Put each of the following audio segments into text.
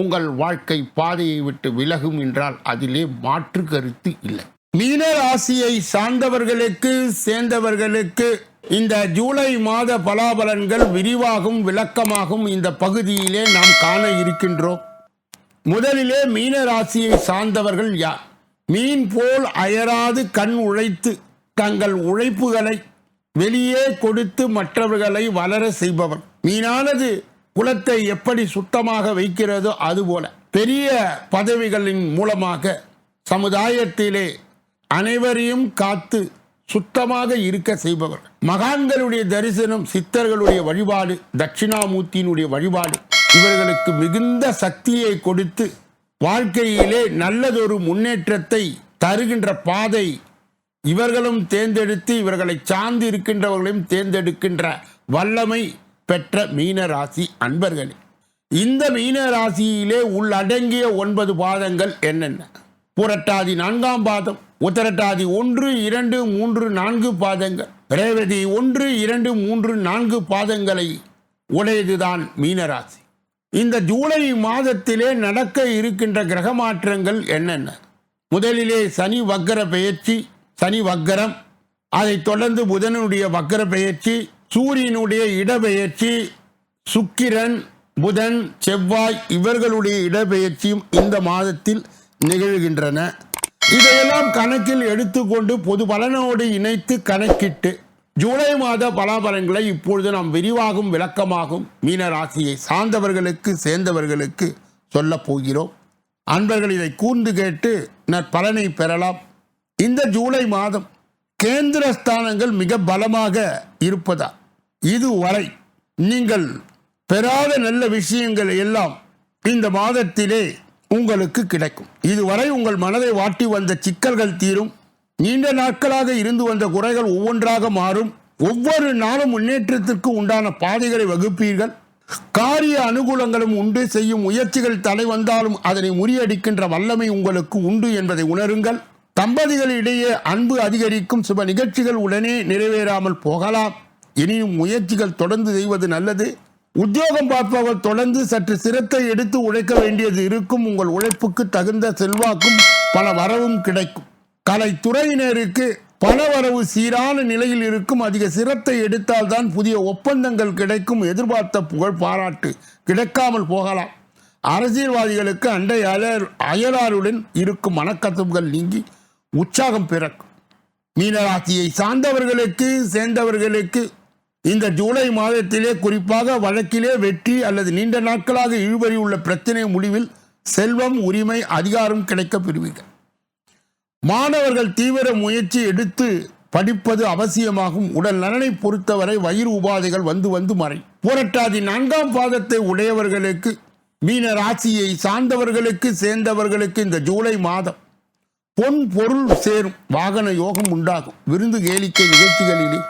உங்கள் வாழ்க்கை பாதையை விட்டு விலகும் என்றால் அதிலே மாற்று கருத்து இல்லை. மீன ராசியை சார்ந்தவர்களுக்கு சேர்ந்தவர்களுக்கு இந்த ஜூலை மாத பலாபலன்கள் விரிவாகும் விளக்கமாகும் இந்த பகுதியிலே நாம் காண இருக்கின்றோம். முதலிலே மீன ராசியை சார்ந்தவர்கள் யார்? மீன் போல் அயராது கண் உழைத்து தங்கள் உழைப்புகளை வெளியே கொடுத்து மற்றவர்களை வளர செய்பவர். மீனானது குலத்தை எப்படி சுத்தமாக வைக்கிறதோ அதுபோல பெரிய பதவிகளின் மூலமாக சமுதாயத்திலே அனைவரையும் காத்து சுத்தமாக இருக்க செய்பவர். மகான்களுடைய தரிசனம் சித்தர்களுடைய வழிபாடு தட்சிணாமூர்த்தியினுடைய வழிபாடு இவர்களுக்கு மிகுந்த சக்தியை கொடுத்து வாழ்க்கையிலே நல்லதொரு முன்னேற்றத்தை தருகின்ற பாதை இவர்களும் தேர்ந்தெடுத்து இவர்களை சார்ந்து இருக்கின்றவர்களையும் தேர்ந்தெடுக்கின்ற வல்லமை பெற்ற மீன ராசி அன்பர்களே இந்த மீன ராசியிலே உள்ளடங்கிய ஒன்பது பாதங்கள் என்னென்ன? புரட்டாதி நான்காம் பாதம் உத்தரட்டாதி ஒன்று இரண்டு மூன்று நான்கு பாதங்கள். ரேவதி ஒன்று இரண்டு மூன்று நான்கு பாதங்களை உடையதுதான் மீனராசி. இந்த ஜூலை மாதத்திலே நடக்க இருக்கின்ற கிரக மாற்றங்கள் என்னென்ன? முதலிலே சனி வக்கர பெயர்ச்சி சனி வக்கரம் அதைத் தொடர்ந்து புதனுடைய வக்கர பெயர்ச்சி சூரியனுடைய இடப்பெயர்ச்சி சுக்கிரன் புதன் செவ்வாய் இவர்களுடைய இடப்பெயர்ச்சியும் இந்த மாதத்தில் நிகழ்கின்றன. இதையெல்லாம் கணக்கில் எடுத்துக்கொண்டு பொது பலனோடு இணைத்து கணக்கிட்டு ஜூலை மாத பலாபலன்களை இப்பொழுது நாம் விரிவாகும் விளக்கமாகும். மீன ராசியை சார்ந்தவர்களுக்கு சேர்ந்தவர்களுக்கு சொல்லப் போகிறோம். அன்பர்கள் இதை கூர்ந்து கேட்டு நற்பலனை பெறலாம். இந்த ஜூலை மாதம் கேந்திர ஸ்தானங்கள் மிக பலமாக இருப்பதா? இதுவரை நீங்கள் பெறாத நல்ல விஷயங்கள் எல்லாம் இந்த மாதத்திலே உங்களுக்கு கிடைக்கும். இதுவரை உங்கள் மனதை வாட்டி வந்த சிக்கல்கள் தீரும். நீண்ட நாட்களாக இருந்து வந்த குறைகள் ஒவ்வொன்றாக மாறும். ஒவ்வொரு நாளும் முன்னேற்றத்திற்கு உண்டான பாதைகளை வகுப்பீர்கள். காரிய அனுகூலங்களும் உண்டு. செய்யும் முயற்சிகள் தடை வந்தாலும் அதனை முறியடிக்கின்ற வல்லமை உங்களுக்கு உண்டு என்பதை உணருங்கள். தம்பதிகளிடையே அன்பு அதிகரிக்கும். சுப நிகழ்ச்சிகள் உடனே நிறைவேறாமல் போகலாம். இனியும் முயற்சிகள் தொடர்ந்து செய்வது நல்லது. உத்தியோகம் பார்ப்பவர் தொடர்ந்து சற்று சிரத்தை எடுத்து உழைக்க வேண்டியது இருக்கும். உங்கள் உழைப்புக்கு தகுந்த செல்வாக்கும் பல வரவும் கிடைக்கும். கலைத்துறையினருக்கு பல வரவு சீரான நிலையில் இருக்கும். அதிக சிரத்தை எடுத்தால்தான் புதிய ஒப்பந்தங்கள் கிடைக்கும். எதிர்பார்த்த புகழ் பாராட்டு கிடைக்காமல் போகலாம். அரசியல்வாதிகளுக்கு அண்டை அயர் அயலாருடன் இருக்கும் மனக்கசப்புகள் நீங்கி உற்சாகம் பிறக்கும். மீனராசியை சார்ந்தவர்களுக்கு சேர்ந்தவர்களுக்கு இந்த ஜூலை மாதத்திலே குறிப்பாக வழக்கிலே வெற்றி அல்லது நீண்ட நாட்களாக இழுபறி உள்ள பிரச்சனை முடிவில் செல்வம் உரிமை அதிகாரம் கிடைக்க பெறுவீர்கள். மாணவர்கள் தீவிர முயற்சி எடுத்து படிப்பது அவசியமாகும். உடல் நலனை பொறுத்தவரை வயிறு உபாதைகள் வந்து வந்து மறை புரட்டாதி நான்காம் பாதத்தை உடையவர்களுக்கு மீன ராசியை சார்ந்தவர்களுக்கு சேர்ந்தவர்களுக்கு இந்த ஜூலை மாதம் பொன் பொருள் சேரும். வாகன யோகம் உண்டாகும். விருந்து கேளிக்கை நிகழ்ச்சிகளிலே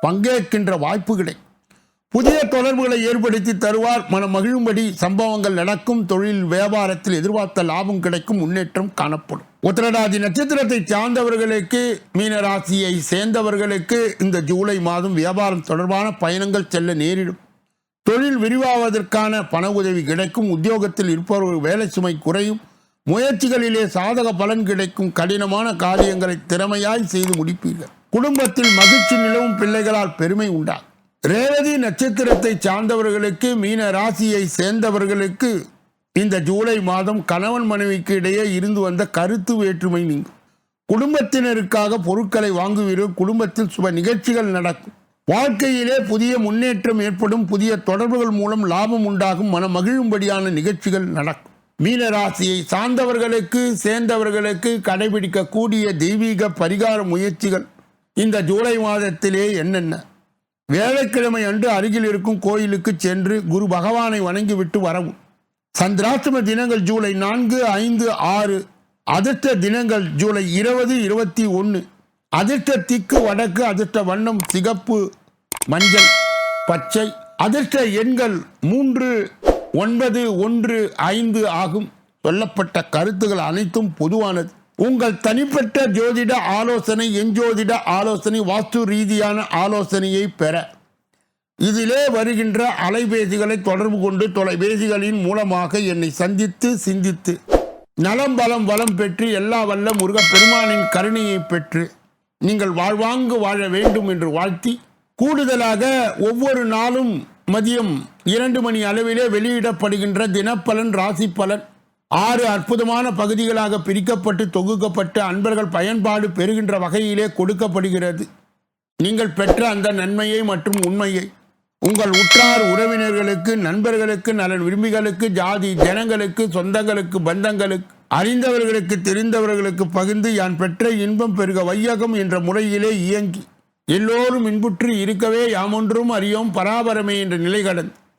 பங்கேற்கின்ற வாய்ப்பு புதிய தொடர்புகளை ஏற்படுத்தி தருவார். மனம் மகிழும்படி சம்பவங்கள் நடக்கும். தொழில் வியாபாரத்தில் எதிர்பார்த்த லாபம் கிடைக்கும். முன்னேற்றம் காணப்படும். உத்திரடாதி நட்சத்திரத்தை சார்ந்தவர்களுக்கு மீனராசியை சேர்ந்தவர்களுக்கு இந்த ஜூலை மாதம் வியாபாரம் தொடர்பான பயணங்கள் செல்ல நேரிடும். தொழில் விரிவாவதற்கான பண உதவி கிடைக்கும். உத்தியோகத்தில் இருப்பவர்கள் வேலை சுமை குறையும். முயற்சிகளிலே சாதக பலன் கிடைக்கும். கடினமான காரியங்களை திறமையாய் செய்து முடிப்பீர்கள். குடும்பத்தில் மகிழ்ச்சி நிலவும் பிள்ளைகளால் பெருமை உண்டாகும் ரேவதி நட்சத்திரத்தை சார்ந்தவர்களுக்கு மீன ராசியை சேர்ந்தவர்களுக்கு இந்த ஜூலை மாதம் கணவன் மனைவிக்கு இடையே இருந்து வந்த கருத்து வேற்றுமை நீங்கும். குடும்பத்தினருக்காக பொருட்களை வாங்குவீர்கள் குடும்பத்தில் சுப நிகழ்ச்சிகள் நடக்கும். வாழ்க்கையிலே புதிய முன்னேற்றம் ஏற்படும் புதிய தொடர்புகள் மூலம் லாபம் உண்டாகும் மன மகிழும்படியான நிகழ்ச்சிகள் நடக்கும். மீன ராசியை சார்ந்தவர்களுக்கு சேர்ந்தவர்களுக்கு கடைபிடிக்கக்கூடிய தெய்வீக பரிகார முயற்சிகள் இந்த ஜூலை மாதத்திலே என்னென்ன? வேலைக்கிழமை அன்று அருகில் இருக்கும் கோயிலுக்கு சென்று குரு பகவானை வணங்கிவிட்டு வரவும். சந்திராஷ்டம தினங்கள் ஜூலை நான்கு ஐந்து ஆறு அதிர்ஷ்ட தினங்கள் ஜூலை இருபது இருபத்தி ஒன்று அதிர்ஷ்ட திக்கு வடக்கு அதிர்ஷ்ட வண்ணம் சிகப்பு மஞ்சள் பச்சை. அதிர்ஷ்ட எண்கள் மூன்று ஒன்பது ஒன்று ஐந்து ஆகும். சொல்லப்பட்ட கருத்துகள் அனைத்தும் பொதுவானது. உங்கள் தனிப்பட்ட ஜோதிட ஆலோசனை எஞ்சோதிட ஆலோசனை வாஸ்து ரீதியான ஆலோசனையை பெற. இதிலே வருகின்ற அலைபேசிகளை தொடர்பு கொண்டு தொலைபேசிகளின் மூலமாக என்னை சந்தித்து சிந்தித்து நலம் பலம் வளம் பெற்று எல்லா வல்ல முருகப் பெருமானின் கருணையை பெற்று நீங்கள் வாழ்வாங்கு வாழ வேண்டும் என்று வாழ்த்தி கூடுதலாக ஒவ்வொரு நாளும் மதியம் இரண்டு மணி அளவிலே வெளியிடப்படுகின்ற தினப்பலன் ராசி பலன் ஆறு அற்புதமான பகுதிகளாக பிரிக்கப்பட்டு தொகுக்கப்பட்டு அன்பர்கள் பயன்பாடு பெறுகின்ற வகையிலே கொடுக்கப்படுகிறது. நீங்கள் பெற்ற அந்த நன்மையை மற்றும் உண்மையை உங்கள் உற்றார் உறவினர்களுக்கு நண்பர்களுக்கு நலன் விரும்பிகளுக்கு ஜாதி ஜனங்களுக்கு சொந்தங்களுக்கு பந்தங்களுக்கு அறிந்தவர்களுக்கு தெரிந்தவர்களுக்கு பகிர்ந்து யான் பெற்ற இன்பம் பெருக வையகம் என்ற முறையிலே இயங்கி எல்லோரும் இன்புற்று இருக்கவே யாமொன்றும் அறியோம் பராபரமே என்ற நிலை கடந்து.